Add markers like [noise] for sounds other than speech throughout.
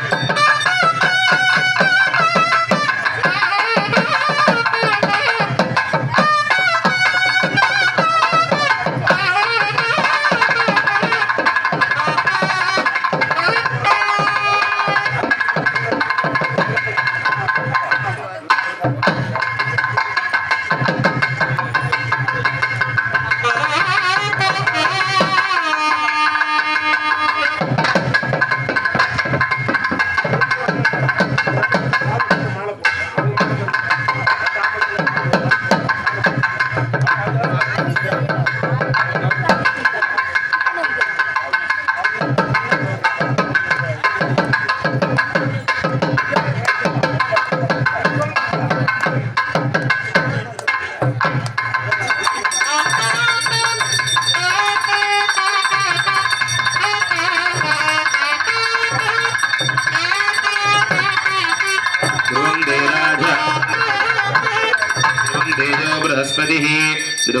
you [laughs]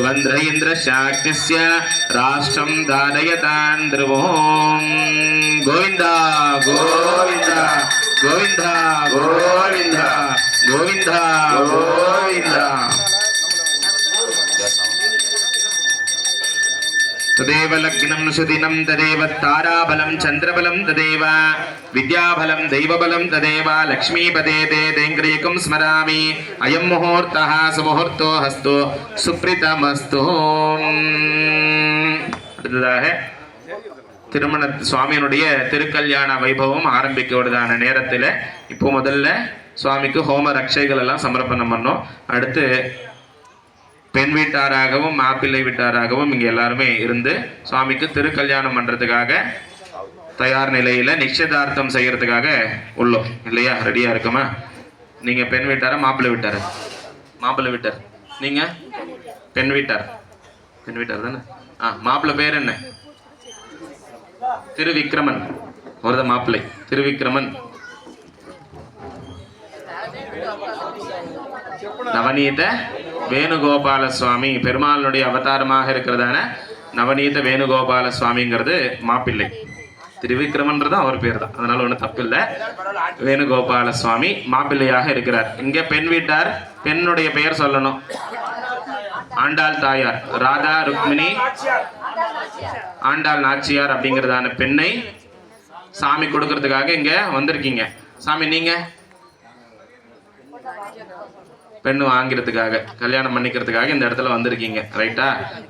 Subhadra ఇంద్రశాక్తిస్య రాష్ట్రం దానయతాన్ ధ్రువోం. గోవింద గోవింద గోవింద గోవింద గోవింద గోవింద. ததேவ லக்னம் சுதினம் ததேவ தாராபலம் சந்திரபலம் ததேவ வித்யாபலம் தெய்வபலம் ததேவ லக்ஷ்மீபதே தே தேங்கிரீகம் ஸ்மராமி அயம் முகூர்த்தா சுமுகூர்த்தோ ஹஸ்து சுப்ரிதமஸ்து அடுத்ததாக திருமண சுவாமியினுடைய திருக்கல்யாண வைபவம் ஆரம்பிக்கிறதான நேரத்தில் இப்போ முதல்ல சுவாமிக்கு ஹோம ரக்ஷைகள் எல்லாம் சமர்ப்பணம் பண்ணோம். அடுத்து பெண் வீட்டாராகவும் மாப்பிள்ளை வீட்டாராகவும் இங்கே எல்லாருமே இருந்து சுவாமிக்கு திருக்கல்யாணம் பண்ணுறதுக்காக தயார் நிலையில் நிச்சயதார்த்தம் செய்கிறதுக்காக உள்ளோம். இல்லையா? ரெடியாக இருக்குமா? நீங்கள் பெண் வீட்டாரா மாப்பிள்ளை வீட்டாரா? மாப்பிள்ளை வீட்டார். நீங்கள் பெண் வீட்டார். பெண் வீட்டார் தானே? ஆ மாப்பிள்ளை பேர் என்ன? திருவிக்ரமன். ஒருத மாப்பிள்ளை. திருவிக்ரமன். நவநீத வேணுகோபால சுவாமி பெருமாளுடைய அவதாரமாக இருக்கிறதான நவநீத வேணுகோபால சுவாமிங்கிறது மாப்பிள்ளை. திருவிக்ரமன்றது அவர் பேர் தான் அதனால ஒன்றும் தப்பில்லை. வேணுகோபால சுவாமி மாப்பிள்ளையாக இருக்கிறார். இங்கே பெண் வீட்டார் பெண்ணுடைய பெயர் சொல்லணும். ஆண்டாள் தாயார் ராதா ருக்மிணி ஆண்டாள் நாச்சியார் அப்படிங்கிறதான பெண்ணை சாமி கொடுக்கறதுக்காக இங்கே வந்திருக்கீங்க. சாமி நீங்கள் பெண்ணு வாங்கிறதுக்காக கல்யாணம் பண்ணிக்கிறதுக்காக இந்த இடத்துல வந்திருக்கீங்க ரைட்டா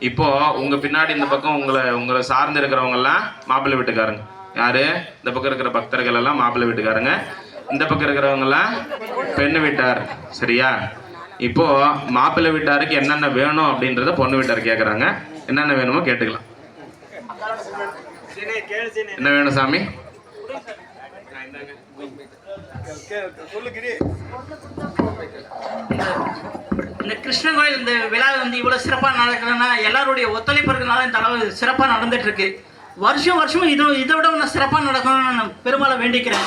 இப்போ உங்க பின்னாடி இந்த பக்கம் உங்களை உங்களை சார்ந்து இருக்கிறவங்க எல்லாம் மாப்பிள்ளை வீட்டுக்காரங்க. யாரு? இந்த பக்கம் இருக்கிற பக்தர்கள் எல்லாம் மாப்பிள்ளை வீட்டுக்காரங்க. இந்த பக்கம் இருக்கிறவங்க எல்லாம் பெண்ணு வீட்டார் சரியா? இப்போ மாப்பிள்ளை வீட்டாருக்கு என்னென்ன வேணும் அப்படின்றத பொண்ணு வீட்டார் கேட்குறாங்க என்னென்ன வேணுமோ கேட்டுக்கலாம். என்ன வேணும் சாமி? இந்த கிருஷ்ண கோயில் இந்த விழா வந்து இவ்வளோ சிறப்பாக நடக்கிறதுனா எல்லாருடைய ஒத்துழைப்பு இருக்கிறனால இந்த அளவு சிறப்பாக நடந்துட்டு இருக்கு வருஷம் வருஷமும் இது இதை விட ஒன்று சிறப்பாக நடக்கணும்னு நான் பெருமாளை வேண்டிக்கிறேன்.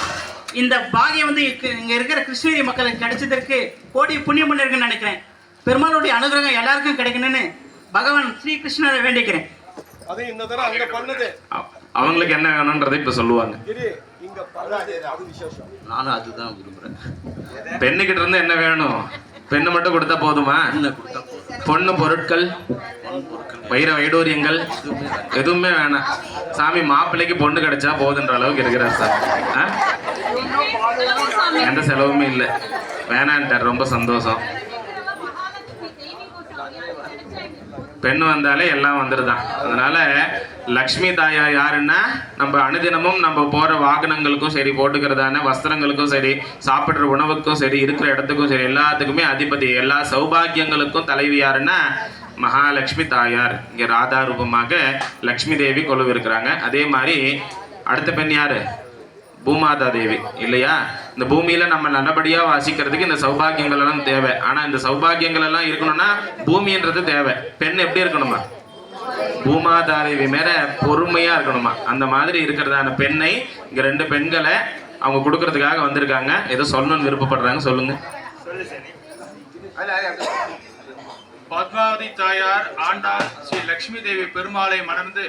இந்த பாகியம் வந்து இங்கே இருக்கிற கிருஷ்ணகிரி மக்களுக்கு கிடைச்சதற்கு கோடி புண்ணியம் பண்ணிருக்குன்னு நினைக்கிறேன். பெருமாளுடைய அனுகிரகம் எல்லாருக்கும் கிடைக்கணும்னு பகவான் வேண்டிக்கிறேன். அங்க பண்ணது. அவ- அவங்களுக்கு என்ன வேணும்ன்றதை இப்போ சொல்லுவாங்க. கிரி இங்க பண்ணது அது விசேஷம். நானும் அதுதான் விரும்புறேன். பெண்ணுகிட்ட இருந்து என்ன வேணும்? பெண்ணு மட்டும் கொடுத்தா போதுமா? பொண்ணு பொருட்கள் வைர வைடூரியங்கள் எதுவுமே வேணாம். சாமி மாப்பிள்ளைக்கு பொண்ணு கிடைச்சா போதுன்ற அளவுக்கு இருக்கிறார் சார் ஆ? எந்த செலவுமே இல்லை. வேணான்ட்டார். ரொம்ப சந்தோஷம். பெண் வந்தாலே எல்லாம் வந்துருதான். அதனால லக்ஷ்மி தாயா யாருன்னா நம்ம அனுதினமும் நம்ம போற வாகனங்களுக்கும் சரி போட்டுக்கிறதான வஸ்திரங்களுக்கும் சரி சாப்பிட்ற உணவுக்கும் சரி இருக்கிற இடத்துக்கும் சரி எல்லாத்துக்குமே அதிபதி எல்லா சௌபாகியங்களுக்கும் தலைவி யாருன்னா மகாலட்சுமி தாயார். இங்க ராதா ரூபமாக லக்ஷ்மி தேவி கொலவு இருக்கிறாங்க அதே மாதிரி அடுத்த பெண் யாரு? பூமாதா தேவி இல்லையா? இந்த பூமியில நம்ம நல்லபடியா வாசிக்கிறதுக்கு இந்த சௌபாகியங்கள் எல்லாம் தேவை. ஆனா இந்த சௌபாகியங்கள் எல்லாம் இருக்கணும்னா பூமின்றது தேவை. பெண் எப்படி இருக்கணுமா? பூமாதா தேவி மேல பொறுமையா இருக்கணுமா? அந்த மாதிரி இருக்கிறதான பெண்ணை இங்க ரெண்டு பெண்களை அவங்க கொடுக்கறதுக்காக வந்திருக்காங்க. ஏதோ சொல்லணும்னு விருப்பப்படுறாங்க. சொல்லுங்க. பத்மாவதி தாயார் ஆண்டாள் ஸ்ரீ லக்ஷ்மி தேவி பெருமாளை மணந்து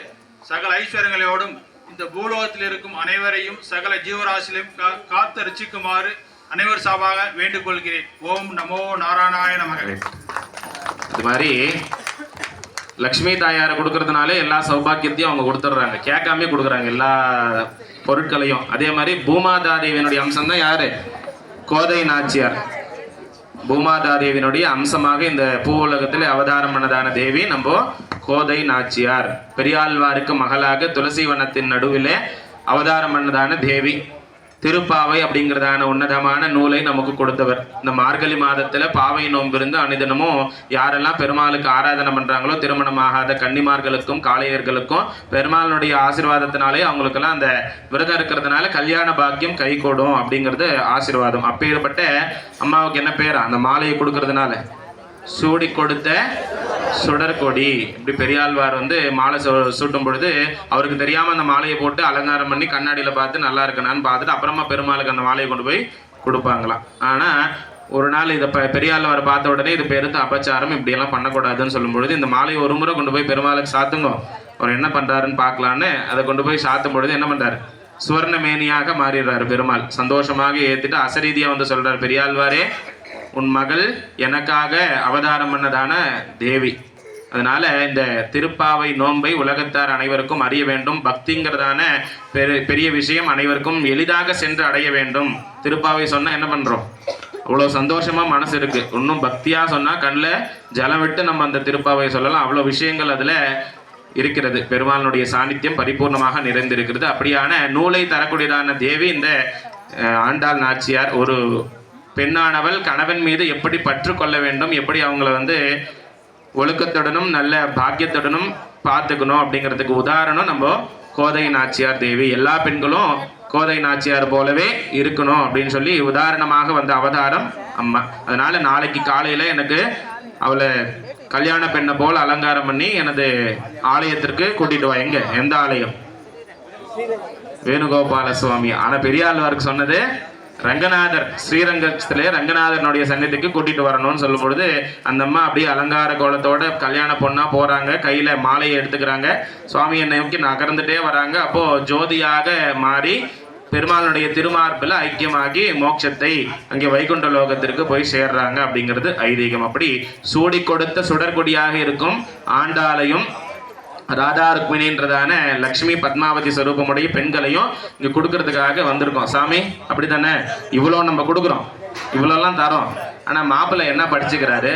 சகல ஐஸ்வர்யங்களோடும் இந்த பூலோகத்தில் இருக்கும் அனைவரையும் சகல ஜீவராசிலையும் கா- காத்து ரசிக்குமாறு அனைவர் சாபாக வேண்டுகொள்கிறேன் ஓம் நமோ நாராயணாய நமக. இது மாதிரி லக்ஷ்மி தாயாரை கொடுக்கறதுனாலே எல்லா சௌபாக்கியத்தையும் அவங்க கொடுத்துட்றாங்க. கேட்காம கொடுக்குறாங்க எல்லா பொருட்களையும். அதே மாதிரி பூமாதாதேவியினுடைய அம்சம் தான் யாரு? கோதை நாச்சியார். பூமாதாதேவியனுடைய அம்சமாக இந்த பூ உலகத்தில் அவதாரம் பண்ணதான தேவி நம்ம கோதை நாச்சியார். பெரியாழ்வாருக்கு மகளாக துளசி வனத்தின் நடுவிலே அவதாரம் பண்ணதான தேவி. திருப்பாவை அப்படிங்கிறதான உன்னதமான நூலை நமக்கு கொடுத்தவர். இந்த மார்கழி மாதத்துல பாவை நோம்பிருந்து அனுதினமும் யாரெல்லாம் பெருமாளுக்கு ஆராதனை பண்றாங்களோ திருமணம் ஆகாத கன்னிமார்களுக்கும் காளையர்களுக்கும் பெருமாளுடைய ஆசீர்வாதத்தினாலே அவங்களுக்கெல்லாம் அந்த விரதம் இருக்கிறதுனால கல்யாண பாக்கியம் கைகூடும் அப்படிங்கிறது ஆசீர்வாதம். அப்பேற்பட்ட அம்மாவுக்கு என்ன பேரா? அந்த மாலையை கொடுக்கறதுனால. சூடி கொடுத்த சுடர்கொடி இப்படி பெரியாழ்வார் வந்து மாலை சு- சூட்டும் பொழுது அவருக்கு தெரியாம அந்த மாலையை போட்டு அலங்காரம் பண்ணி கண்ணாடியில பார்த்து நல்லா இருக்கணான்னு பார்த்துட்டு அப்புறமா பெருமாளுக்கு அந்த மாலையை கொண்டு போய் கொடுப்பாங்களாம் ஆனா ஒரு நாள் இதை பெரியாழ்வார் பார்த்த உடனே இது பெருத்த அபச்சாரம் இப்படி எல்லாம் பண்ணக்கூடாதுன்னு சொல்லும் பொழுது இந்த மாலையை ஒரு முறை கொண்டு போய் பெருமாளுக்கு சாத்துங்க. அவர் என்ன பண்றாருன்னு பார்க்கலான்னு அதை கொண்டு போய் சாத்தும் பொழுது என்ன பண்றாரு? சுவர்ணமேனியாக மாறிடுறாரு பெருமாள். சந்தோஷமாக ஏத்துட்டு அசரீதியா வந்து சொல்றாரு பெரியாழ்வாரே உன் மகள் எனக்காக அவதாரம் பண்ணதான தேவி. அதனால் இந்த திருப்பாவை நோன்பை உலகத்தார் அனைவருக்கும் அறிய வேண்டும். பக்திங்கிறதான பெரு பெரிய விஷயம் அனைவருக்கும் எளிதாக சென்று அடைய வேண்டும். திருப்பாவை சொன்னால் என்ன பண்ணுறோம் அவ்வளோ சந்தோஷமாக மனசு இருக்கு. இன்னும் பக்தியாக சொன்னால் கண்ணில் ஜலம் விட்டு நம்ம அந்த திருப்பாவை சொல்லலாம். அவ்வளோ விஷயங்கள் அதில் இருக்கிறது. பெருமாளுடைய சாநித்தியம் பரிபூர்ணமாக நிறைந்திருக்கிறது. அப்படியான நூலை தரக்கூடியதான தேவி இந்த ஆண்டாள் நாச்சியார். ஒரு பெண்ணானவள் கணவன் மீது எப்படி பற்று கொள்ள வேண்டும் எப்படி அவங்கள வந்து ஒழுக்கத்துடனும் நல்ல பாக்கியத்துடனும் பார்த்துக்கணும் அப்படிங்கிறதுக்கு உதாரணம் நம்ம கோதை நாச்சியார் தேவி. எல்லா பெண்களும் கோதை நாச்சியார் போலவே இருக்கணும் அப்படின்னு சொல்லி உதாரணமாக வந்த அவதாரம் அம்மா. அதனால நாளைக்கு காலையில எனக்கு அவளை கல்யாண பெண்ணை போல் அலங்காரம் பண்ணி எனது ஆலயத்திற்கு கூட்டிட்டு வா. எங்க? எந்த ஆலயம்? வேணுகோபால சுவாமி ஆனா பெரியாழ்வாருக்கு சொன்னது ரங்கநாதர் ஸ்ரீரங்கத்திலே ரங்கநாதனுடைய சன்னதிக்கு கூட்டிட்டு வரணும்னு சொல்லும் பொழுது அந்த அம்மா அப்படியே அலங்கார கோலத்தோட கல்யாண பொண்ணா போறாங்க. கையில மாலையை எடுத்துக்கிறாங்க. சுவாமியை நோக்கி நகர்ந்துட்டே வராங்க. அப்போ ஜோதியாக மாறி பெருமாளுடைய திருமார்பில் ஐக்கியமாகி மோட்சத்தை அங்கே வைகுண்ட லோகத்திற்கு போய் சேர்றாங்க அப்படிங்கிறது ஐதீகம். அப்படி சூடி கொடுத்த சுடர்கொடியாக இருக்கும். ஆண்டாளையும் ராதா ருக்மிணின்றதான லக்ஷ்மி பத்மாவதி ஸ்வரூபமுடைய பெண்களையும் இங்கே கொடுக்கறதுக்காக வந்திருக்கோம். சாமி அப்படி தானே இவ்வளோ நம்ம கொடுக்குறோம். இவ்வளோலாம் தரோம். ஆனால் மாப்பிள்ளை என்ன படிச்சுக்கிறாரு?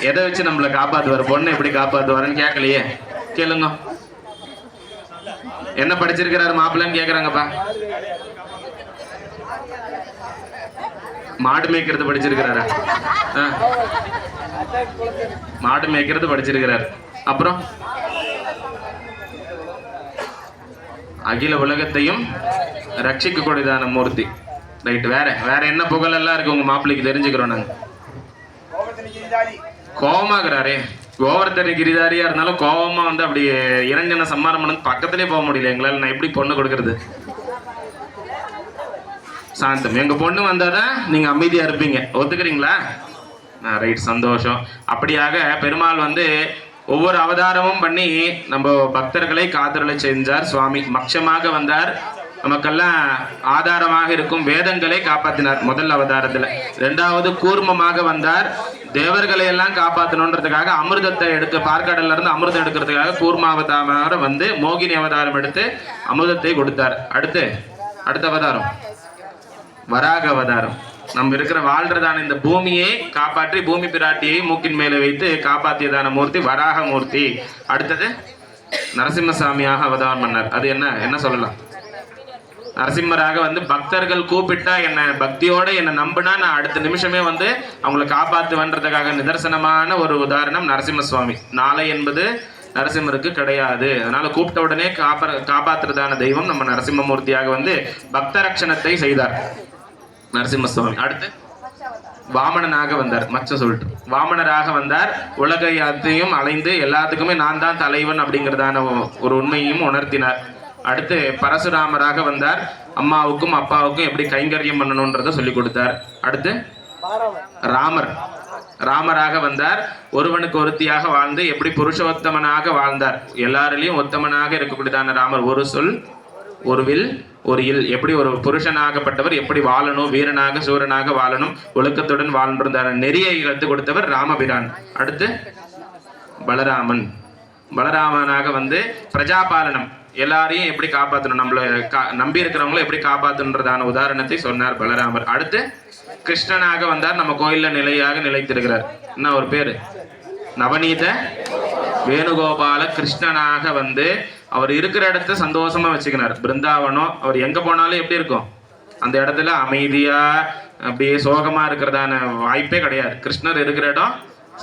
எதை வச்சு நம்மளை காப்பாற்றுவார் பொண்ணு எப்படி காப்பாற்றுவாருன்னு கேட்கலையே. கேளுங்க. என்ன படிச்சிருக்கிறாரு மாப்பிள்ளைன்னு கேட்குறாங்கப்பா மாடு மேய்க்கிறது படிச்சிருக்கிறாரா? ஆ. மாடு மேய்க்கிறது படிச்சிருக்கிறார். அப்புறம்? அகில உலகத்தையும் ரட்சிக்கக்கூடியதான மூர்த்தி. ரைட் வேற வேற என்ன புகழ் எல்லாம் இருக்கு உங்க மாப்பிள்ளைக்கு தெரிஞ்சுக்கிறோம் நாங்க. கோவமாகறாரே. கோவர்த்தனை கிரிதாரியா இருந்தாலும் கோவமா வந்து அப்படி இரஞ்சன சம்மாரம் பண்ணு பக்கத்துலயே போக முடியல. எங்களால நான் எப்படி பொண்ணு கொடுக்கறது? சாந்தம். எங்க பொண்ணு வந்தாதான் நீங்க அமைதியா இருப்பீங்க. ஒத்துக்கிறீங்களா? ரைட் சந்தோஷம். அப்படியாக பெருமாள் வந்து ஒவ்வொரு அவதாரமும் பண்ணி நம்ம பக்தர்களை காதலை செஞ்சார். சுவாமி மக்ஷமாக வந்தார். நமக்கெல்லாம் ஆதாரமாக இருக்கும் வேதங்களை காப்பாத்தினார் முதல் அவதாரத்துல. ரெண்டாவது கூர்மமாக வந்தார். தேவர்களை எல்லாம் காப்பாற்றணுன்றதுக்காக அமிர்தத்தை எடுத்து பார்க்கடல்ல இருந்து அமிர்தம் எடுக்கிறதுக்காக கூர்மாவதாரமாக வந்து மோகினி அவதாரம் எடுத்து அமிர்தத்தை கொடுத்தார். அடுத்து அடுத்த அவதாரம். வராக அவதாரம். நம்ம இருக்கிற வாழ்றதான இந்த பூமியை காப்பாற்றி பூமி பிராட்டியை மூக்கின் மேலே வைத்து காப்பாற்றியதான மூர்த்தி வராக மூர்த்தி. அடுத்தது நரசிம்மசாமியாக அவதாரம் பண்ணார். அது என்ன? என்ன சொல்லலாம்? நரசிம்மராக வந்து பக்தர்கள் கூப்பிட்டா என்ன பக்தியோட என்னை நம்பினா நான் அடுத்த நிமிஷமே வந்து அவங்களை காப்பாற்றுவேன்றதுக்காக நிதர்சனமான ஒரு உதாரணம் நரசிம்ம சுவாமி நாளை என்பது நரசிம்மருக்கு கிடையாது. அதனால கூப்பிட்ட உடனே காப்ப காப்பாற்றுறதான தெய்வம் நம்ம நரசிம்மமூர்த்தியாக வந்து பக்த ரட்சணத்தை செய்தார். நரசிம்மசுவாமி. அடுத்து வாமனனாக வந்தார். மச்ச சொல்லிட்டு. வாமனராக வந்தார். உலக அத்தையும் அலைந்து எல்லாத்துக்குமே நான் தான் தலைவன் அப்படிங்கிறதான ஒரு உண்மையையும் உணர்த்தினார். அடுத்து பரசுராமராக வந்தார். அம்மாவுக்கும் அப்பாவுக்கும் எப்படி கைங்கரியம் பண்ணணுன்றதை சொல்லி கொடுத்தார். அடுத்து ராமர். ராமராக வந்தார். ஒருவனுக்கு ஒருத்தியாக வாழ்ந்து எப்படி புருஷோத்தமனாக வாழ்ந்தார். எல்லாரிலையும் உத்தமனாக இருக்கக்கூடியதான ராமர். ஒரு சொல் ஒரு வில் ஒரு இல். எப்படி ஒரு புருஷனாகப்பட்டவர் எப்படி வாழணும் வீரனாக சூரனாக வாழணும் ஒழுக்கத்துடன் வாழ்ந்திருந்தார். நெறியை கற்றுக் கொடுத்தவர் ராமபிரான். அடுத்து பலராமன். பலராமனாக வந்து பிரஜாபாலனம். எல்லாரையும் எப்படி காப்பாற்றணும் நம்மளை கா நம்பி இருக்கிறவங்கள எப்படி காப்பாற்றணுன்றதான உதாரணத்தை சொன்னார் பலராமர். அடுத்து கிருஷ்ணனாக வந்தார். நம்ம கோயிலில் நிலையாக நிலைத்திருக்கிறார். என்ன ஒரு பேர்? நவநீத வேணுகோபால கிருஷ்ணனாக வந்து அவர் இருக்கிற இடத்த சந்தோஷமா வச்சுக்கினார். பிருந்தாவனம் அவர் எங்க போனாலும் எப்படி இருக்கும்? அந்த இடத்துல அமைதியா அப்படியே சோகமா இருக்கிறதான வாய்ப்பே கிடையாது. கிருஷ்ணர் இருக்கிற இடம்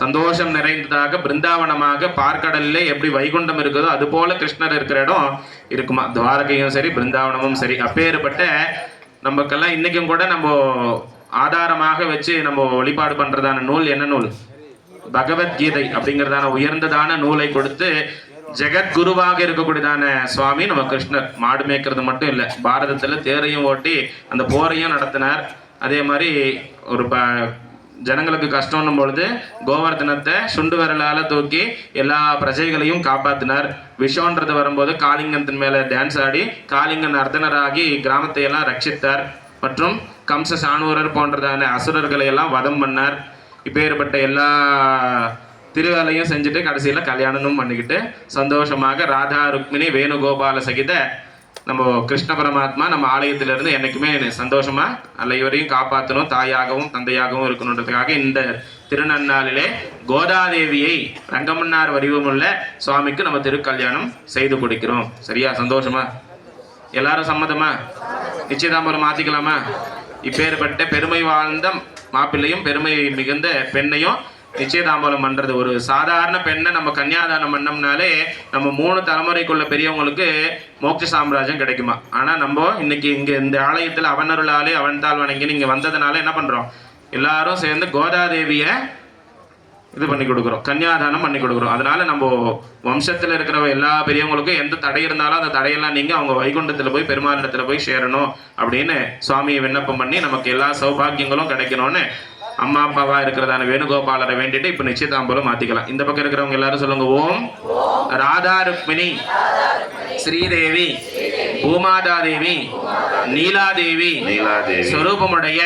சந்தோஷம் நிறைந்ததாக பிருந்தாவனமாக பார்க்கடல்ல எப்படி வைகுண்டம் இருக்குதோ அது போல கிருஷ்ணர் இருக்கிற இடம் இருக்குமா? துவாரகையும் சரி பிருந்தாவனமும் சரி. அப்பேற்பட்ட நமக்கெல்லாம் இன்னைக்கும் கூட நம்ம ஆதாரமாக வச்சு நம்ம வழிபாடு பண்றதான நூல் என்ன நூல்? பகவத்கீதை அப்படிங்கிறதான உயர்ந்ததான நூலை கொடுத்து ஜெகத்குருவாக இருக்கக்கூடியதான சுவாமி நம்ம கிருஷ்ணர். மாடு மேய்க்கிறது மட்டும் இல்லை பாரதத்தில் தேரையும் ஓட்டி அந்த போரையும் நடத்தினார். அதே மாதிரி ஒரு ப ஜனங்களுக்கு கஷ்டம்னும் பொழுது கோவர்தனத்தை சுண்டு விரலால தூக்கி எல்லா பிரஜைகளையும் காப்பாத்தினார். விஷம்ன்றது வரும்போது காளிங்கத்தின் மேல டான்ஸ் ஆடி காளிங்கன் அர்த்தனராகி கிராமத்தை எல்லாம் ரட்சித்தார். மற்றும் கம்ச சாணூரர் போன்றதான அசுரர்களை எல்லாம் வதம் பண்ணார். இப்பேற்பட்ட எல்லா திருவேலையும் செஞ்சுட்டு கடைசியில் கல்யாணமும் பண்ணிக்கிட்டு சந்தோஷமாக ராதா ருக்மிணி வேணுகோபால சகித நம்ம கிருஷ்ண பரமாத்மா நம்ம ஆலயத்திலிருந்து என்றைக்குமே சந்தோஷமா இவரையும் காப்பாற்றணும் தாயாகவும் தந்தையாகவும் இருக்கணுன்றதுக்காக இந்த திருநன்னாளிலே கோதாதேவியை ரங்கமன்னார் வடிவமுள்ள சுவாமிக்கு நம்ம திருக்கல்யாணம் செய்து கொடுக்கிறோம். சரியா? சந்தோஷமா? எல்லாரும் சம்மதமா? நிச்சயதாம்பரம் மாற்றிக்கலாமா இப்பேற்பட்ட பெருமை வாழ்ந்த மாப்பிள்ளையும் பெருமை மிகுந்த பெண்ணையும் நிச்சயதாம்பலம் பண்றது ஒரு சாதாரண பெண்ணை நம்ம கன்னியாதானம் பண்ணோம்னாலே நம்ம மூணு தலைமுறைக்குள்ள பெரியவங்களுக்கு மோட்ச சாம்ராஜ்யம் கிடைக்குமா? ஆனா நம்ம இன்னைக்கு இங்க இந்த ஆலயத்துல அவனருளாலே அவன் தாள் வணங்கி இங்க வந்ததுனால என்ன பண்றோம்? எல்லாரும் சேர்ந்து கோதாதேவிய இது பண்ணி கொடுக்குறோம். கன்னியாதானம் பண்ணி கொடுக்குறோம். அதனால நம்ம வம்சத்தில் இருக்கிற எல்லா பெரியவங்களுக்கும் எந்த தடை இருந்தாலும் அந்த தடையெல்லாம் நீங்க அவங்க வைகுண்டத்தில் போய் பெருமாளிடத்துல போய் சேரணும் அப்படின்னு சுவாமியை விண்ணப்பம் பண்ணி நமக்கு எல்லா சௌபாகியங்களும் கிடைக்கணும்னு அம்மா அப்பாவா இருக்கிறதான வேணுகோபாலரை வேண்டிட்டு இப்ப நிச்சயதாம்பலம் மாத்திக்கலாம். இந்த பக்கம் இருக்கிறவங்க எல்லாரும் சொல்லுங்க ஓம் ராதா ருக்மிணி ஸ்ரீதேவி பூமாதாதேவி நீலாதேவி நீலாதேவி ஸ்வரூபமுடைய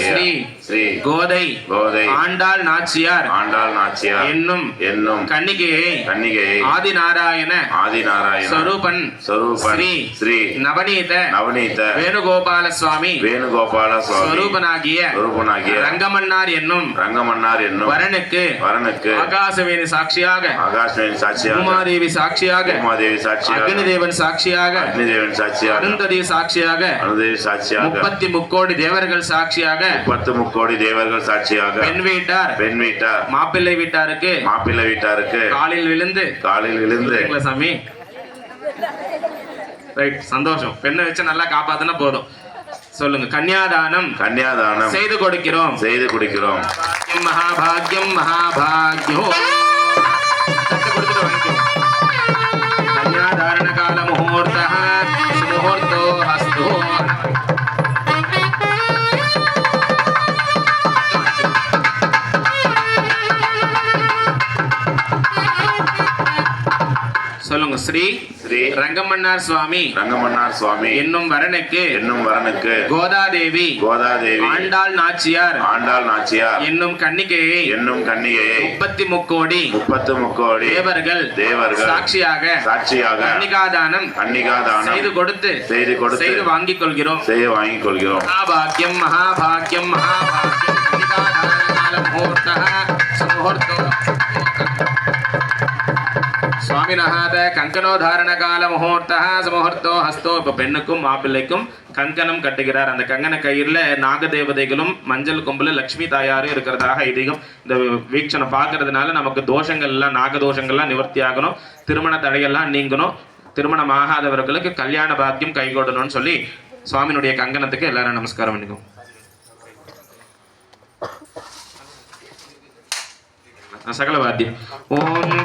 ஸ்ரீ ஸ்ரீ கோதை கோதை ஆண்டாள் நாச்சியார் ஆண்டாள் நாச்சியார் என்னும் என்னும் கன்னிகையை கன்னிகையை ஆதிநாராயண ஆதிநாராயண ஸ்வரூபன் ஸ்வரூபன் ஸ்ரீ ஸ்ரீ நவநீத நவநீத வேணுகோபால சுவாமி வேணுகோபால சுவாமி ஸ்வரூபனாகிய ஸ்வரூபனாகிய ரங்கமன்னார் என்னும் ரங்கமன்னார் என்னும் வரனுக்கு வரனுக்கு ஆகாசவேணி சாட்சியாக ஆகாஷ்வேணி சாட்சியாக உமாதேவி சாட்சியாக உமாதேவி சாட்சியாக அக்னிதேவன் சாட்சியாக அக்னிதேவன் சாட்சியாக அருந்ததி சாட்சியாக அனுதேவி சாட்சியாக முப்பத்தி முக்கோடி தேவர்கள் சாட்சியாக முப்பத்து முக்கோடி தேவர்கள் சாட்சியாக பெண் வீட்டார் பெண் வீட்டார் மாப்பிள்ளை வீட்டாருக்கு மாப்பிள்ளை வீட்டாருக்கு காலில் விழுந்து காலில் விழுந்து சாமி? ரைட் சந்தோஷம். பெண்ணை வச்சு நல்லா காப்பாத்தினா போதும். சொல்லுங்க. கன்னியாதானம் கன்னியாதானம் செய்து கொடுக்கிறோம். செய்து குடிக்கிறோம். மகாபாகியம் மகாபாகியம். கன்யாதாரண கால முகூர்த்த சுமுகூர்த்தோ அஸ்து சொல்லுங்க. ஸ்ரீ ஸ்ரீ ரங்கமன்னார் சுவாமி. ரங்கமன்னார் சுவாமி. என்னும் வரனுக்கு. என்னும் வரனுக்கு. கோதாதேவி. கோதாதேவி. ஆண்டாள் நாச்சியார். ஆண்டாள் நாச்சியார். என்னும் கன்னிகையை. என்னும் கன்னிகையை. முப்பத்தி முக்கோடி முப்பத்து முக்கோடி தேவர்கள். தேவர்கள். சாட்சியாக. சாட்சியாக. கன்னிகாதானம். கன்னிகாதானம். செய்து கொடுத்து. செய்து கொடுத்து. செய்து வாங்கிக் கொள்கிறோம் செய்ய வாங்கிக் கொள்கிறோம் மகாபாக்கியம் மகாபாக்கியம் மகாபாக்கியம் சுவாமினஹாத கங்கனோதாரண கால முகூர்த்தா சுமுகூர்த்தோ ஹஸ்தோ. இப்போ பெண்ணுக்கும் மாப்பிள்ளைக்கும் கங்கணம் கட்டுகிறார். அந்த கங்கண கயிறில் நாகதேவதைகளும் மஞ்சள் கொம்பில் லக்ஷ்மி தாயாரும் இருக்கிறதாக ஐதீகம் இந்த வீக்ஷனை பார்க்கறதுனால நமக்கு தோஷங்கள் எல்லாம் நாக தோஷங்கள்லாம் நிவர்த்தி ஆகணும். திருமண தடையெல்லாம் நீங்கணும். திருமணம் ஆகாதவர்களுக்கு கல்யாண பாக்கியம் கைகூடணும்னு சொல்லி சுவாமியினுடைய கங்கணத்துக்கு எல்லாரும் நமஸ்காரம் பண்ணிக்கோம் சகல வாத்தியம் ஓம்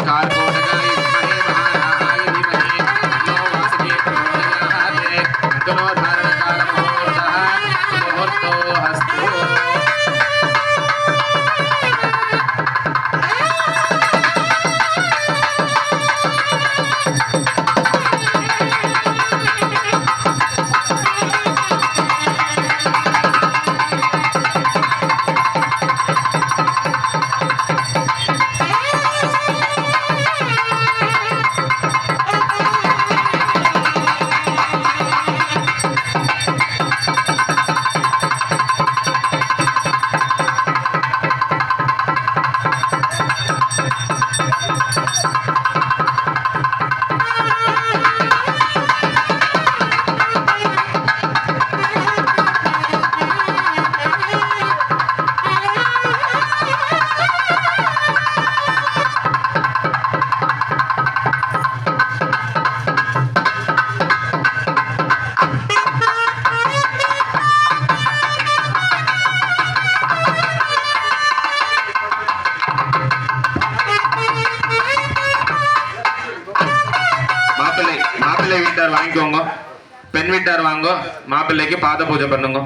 மாப்பிள்ளைக்கு பாத பூஜை பண்ணுங்க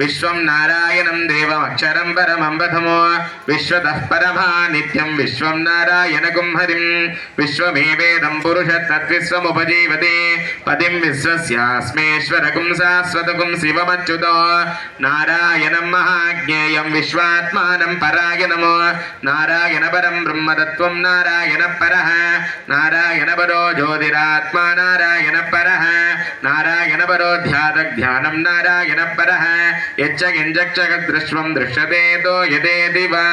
విశ్వం నారాయణం దేవమక్షరం పరమంబధమో విశ్వతః పరమా నిత్యం విశ్వం నారాయణ హరిం విశ్వమేవేదం పురుష తద్విశ్వముపజీవతే పదిం విశ్వస్యాస్మేశ్వరకుం శాశ్వతకుం శివమచ్యుతో నారాయణం మహాజ్ఞేయం విశ్వాత్మానం పరాయణమో నారాయణ పరం బ్రహ్మతత్వం నారాయణ పర నారాయణ పరో జ్యోతిరాత్మా నారాయణ పర నారాయణ పరో ధ్యాన ధ్యానం నారాయణ పర எச்ச கிஞ்சக்ஷகத்ருஷ்வம் திருஷதேதோ எதேதி வா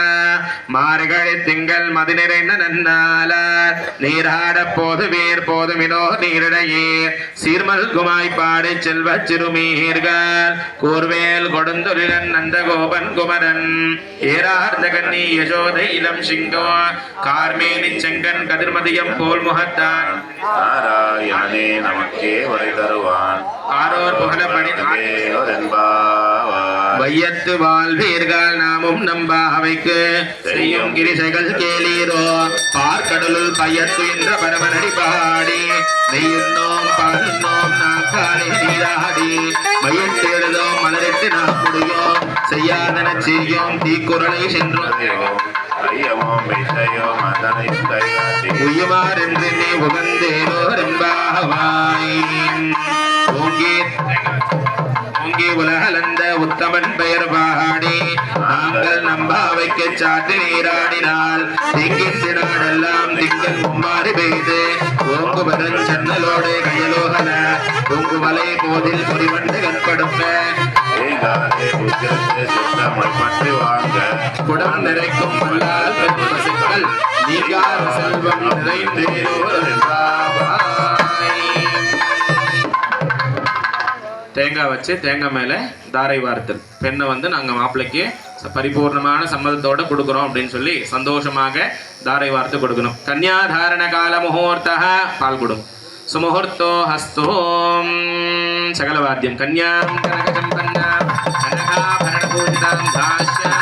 மார்கழி திங்கள் மதிநிறைந்த நன்னாளார் நீராட போது வேர் போது மினோ நீரிடையே. சீர்மல் குமாய் பாடி செல்வ சிறுமீர்கள். கூர்வேல் கொடுந்தொழிலன் நந்தகோபன் குமரன். ஏரார்ந்த கண்ணி யசோதை இளம் சிங்கோ. கார்மேனி செங்கன் கதிர்மதியம் போல் முகத்தான். நமக்கே உரை தருவான். ஆரோர் புகழ என்பார் வையத்து வாழ்வீர்கள் நாமும் நம்பாவைக்கு செய்யும் கிரிசைகள் கேளீரோ. பார்க்கடலுள் பையத்து என்ற பரமனடி பாடி. நெய்யுண்ணோம் பகன்னோம் நாக்காலே நீராடி. மையத்து எழுதோம் மலரிட்டு நாம் முடியோம். செய்யாதன செய்யோம் தீக்குறளை சென்றோம். உய்யுமார் என்று நீ உகந்தேனோ ரெம்பாவாய் ஓங்கி. ஓங்கி உலகலந்த உத்தமன் பெயர் பாடி நாங்கள் நம்பாவைக்கு சாட்டு நீராடினால் திங்கின் நாடெல்லாம் மும்மாறி பெய்து. ஓங்கு பதன் சன்னலோடு கையலோகல ஓங்கு மலை போதில் பொறிவண்டு கண்படுத்த குடம் நிறைக்கும் வல்லால் நீங்காத செல்வம் நிறைந்தேரோ தேங்காய் வச்சு தேங்காய் மேலே தாரை வார்த்தல். பெண்ணை வந்து நாங்கள் மாப்பிள்ளைக்கு பரிபூர்ணமான சம்மதத்தோட கொடுக்குறோம் அப்படின்னு சொல்லி சந்தோஷமாக தாரை வார்த்து கொடுக்கணும். கன்யாதாரண கால முகூர்த்தா பால் கொடும். சுமுகூர்த்தோ ஹஸ்தோம் சகலவாத்தியம். கன்யாம் கனகசம்பன்னா கனகாபரண பூஜிதாம் பாஷா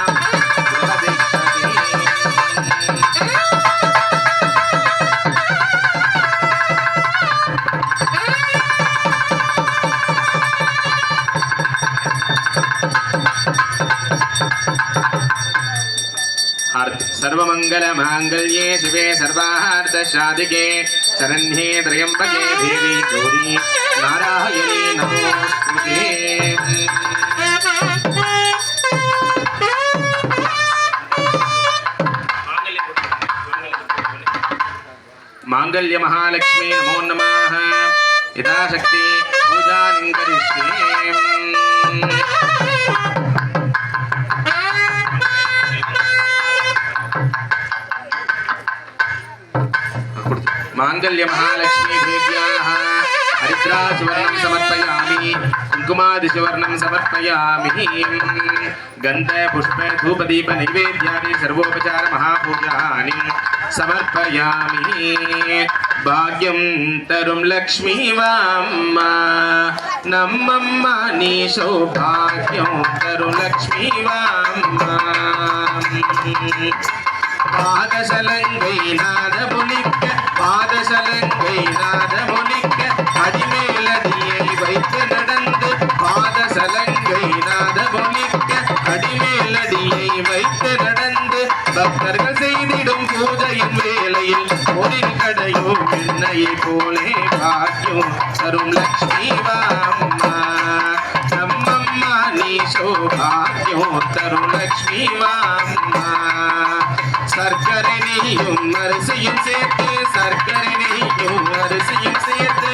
सर्वमङ्गलमाङ्गल्ये शिवे सर्वार्धशादिके शरण्ये त्र्यम्बके देवी गौरी नारायणी नमोऽस्तुते माङ्गल्यमहालक्ष्मी नमो नमः यथाशक्ति पूजां करिष्ये మాంగళ్య మహాలక్ష్మీ దేవ్యాః హరిద్రాసువర్ణం సమర్పయామి కుంకుమాదిశవర్ణం సమర్పయామి గంధ పుష్ప ధూపదీప నైవేద్యాన్ని సర్వోపచార మహాపూజాని సమర్పయామి భాగ్యం తరుం లక్ష్మీవామ్మ నమ్మమ్మ నీ సౌభాగ్యం తరు లక్ష్మీవామ్మ పాదశలంగై నాదముని பாதசலங்கை நாதமுனிக்க பாதசலங்கை அடிமேலடியை வைத்து நடந்து பாதசலங்கை நாதமுனிக்க அடிமேலடியை வைத்து நடந்து பக்தர்கள் செய்திடும் பூஜையின் வேளையில் ஒரு கடையும் என்னையை போலே பாக்கியம் தரும் லக்ஷ்மி வாம்மா நம்மம்மா நீ சௌபாகியம் தரும் வாம்மா சர்க்கரை நீயும் அரிசியும் சேர்த்து சர்க்கரை நெய்யும் அரிசியும் சேர்த்து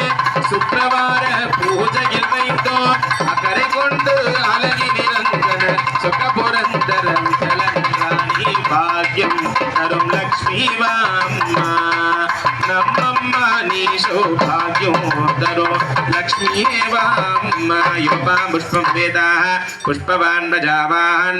சுப்பிரவார பூஜையில் வைத்தோம் அக்கறை கொண்டு அழகி நிரந்தர சுக புரந்தரம் கலங்காணி பாக்யம் தரும் லக்ஷ்மி வாம்மா நம்மம்மா நீ சௌபாகியம் தரும் லக்ஷ்மி வாம்மா யுவாம் புஷ்பம் வேதா புஷ்பவான் பிரஜாவான்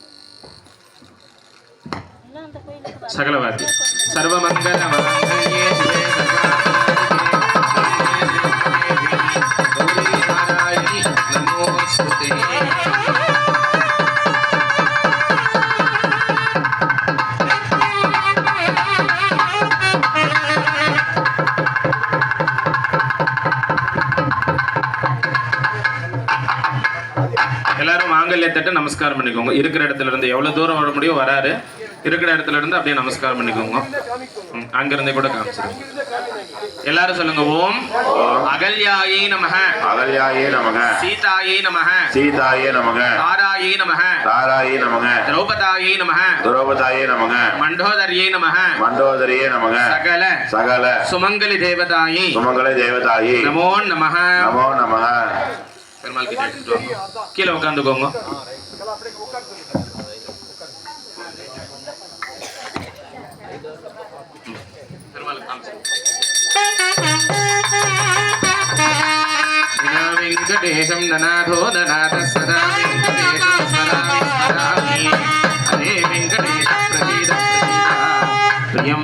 சகலவாதி. சர்வமங்கல எல்லாரும் மாங்கல்யத்தட்ட நமஸ்காரம் பண்ணிக்கோங்க. இருக்கிற இடத்துல இருந்து எவ்வளவு தூரம் வர முடியும் வராரு. இருக்கிற இடத்துல இருந்து அப்படியே நமஸ்காரம் பண்ணிக்கோங்க. அங்கிருந்தே கூட காமிச்சிருங்க. எல்லாரும் சொல்லுங்க ஓம் அகல்யாயை நமக. அகல்யாயே நமக. சீதாயை நமக. சீதாயே நமக. தாராயை நமக. தாராயே நமக. திரௌபதாயை நமக. துரோபதாயே நமக. மண்டோதரியை நமக. மண்டோதரியே நமக. சகல. சகல. சுமங்கலி தேவதாயை. சுமங்கல தேவதாயி. நமோ நமக. நமோ நமக. பெருமாள் கிட்ட. கீழே உட்காந்துக்கோங்க. వెంకటేశం ననాథో ననాథ సదా వెంకటేశం స్మరామి స్మరామి హరే వెంకటేశ ప్రసీద ప్రసీద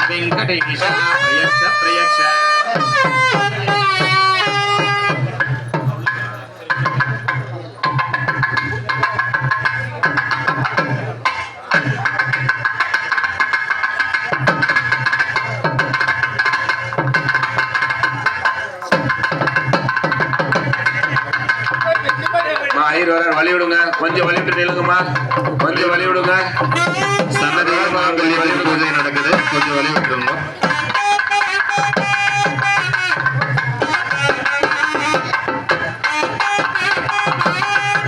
வழி விடுங்க கொஞ்சம் வழிவிட்டு விட்டு கொஞ்சம் வழி விடுங்க சன்னதியாக வழி பூஜை நடக்குது. கொஞ்சம் வழி விட்டுருங்க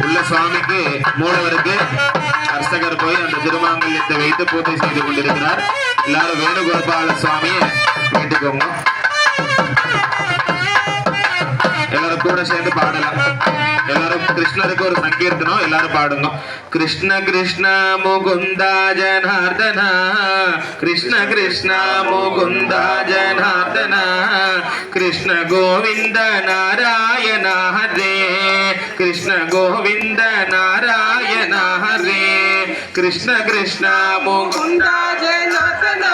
உள்ள சுவாமிக்கு மூலவருக்கு அர்ச்சகர் போய் அந்த திருமாங்கல்யத்தை வைத்து பூஜை செய்து கொண்டிருக்கிறார். எல்லாரும் வேணுகோபால சுவாமியை வேண்டிக்கோங்க எல்லாரும் கூட சேர்ந்து பாடலாம். எல்லாரும் கிருஷ்ணருக்கு ஒரு சங்கீர்த்தனம் எல்லாரும் பாடுங்க கிருஷ்ண கிருஷ்ண முகுந்தா ஜனார்தனா கிருஷ்ண கிருஷ்ண முகுந்தா ஜனார்தனா கிருஷ்ண கோவிந்த நாராயண ஹரே கிருஷ்ண கோவிந்த நாராயண ஹரே கிருஷ்ண கிருஷ்ண முகுந்தா ஜனார்தனா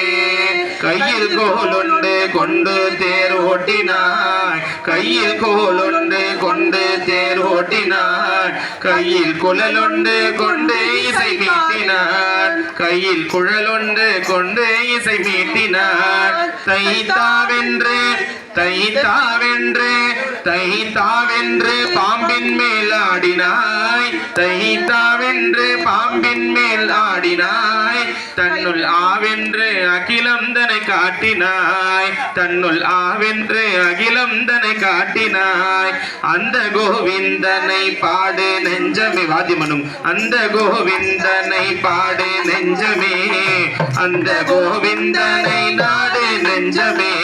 கையில் கோலுண்டு கொண்டு தேர் ஓட்டினாய் கையில் கோலுண்டு கொண்டு தேர் ஓட்டினாய் கையில் குழலுண்டு கொண்டு இசை மீட்டினார் கையில் குழலுண்டு கொண்டு இசை மீட்டினார். தைத்தாவென்று தைத்தாவென்று தைத்தாவென்று பாம்பின் மேல் ஆடினாய். தைத்தாவென்று பாம்பின் மேல் ஆடினாய். தன்னுள் ஆவென்று அகிலம் தனை காட்டினாய். தன்னுள் ஆவென்று அகிலம் தனை காட்டினாய். அந்த கோவிந்தனை பாடு நெஞ்சமே வாதிமனும் அந்த கோவிந்தனை பாடு நெஞ்சமே. அந்த கோவிந்தனை நாடு நெஞ்சமே.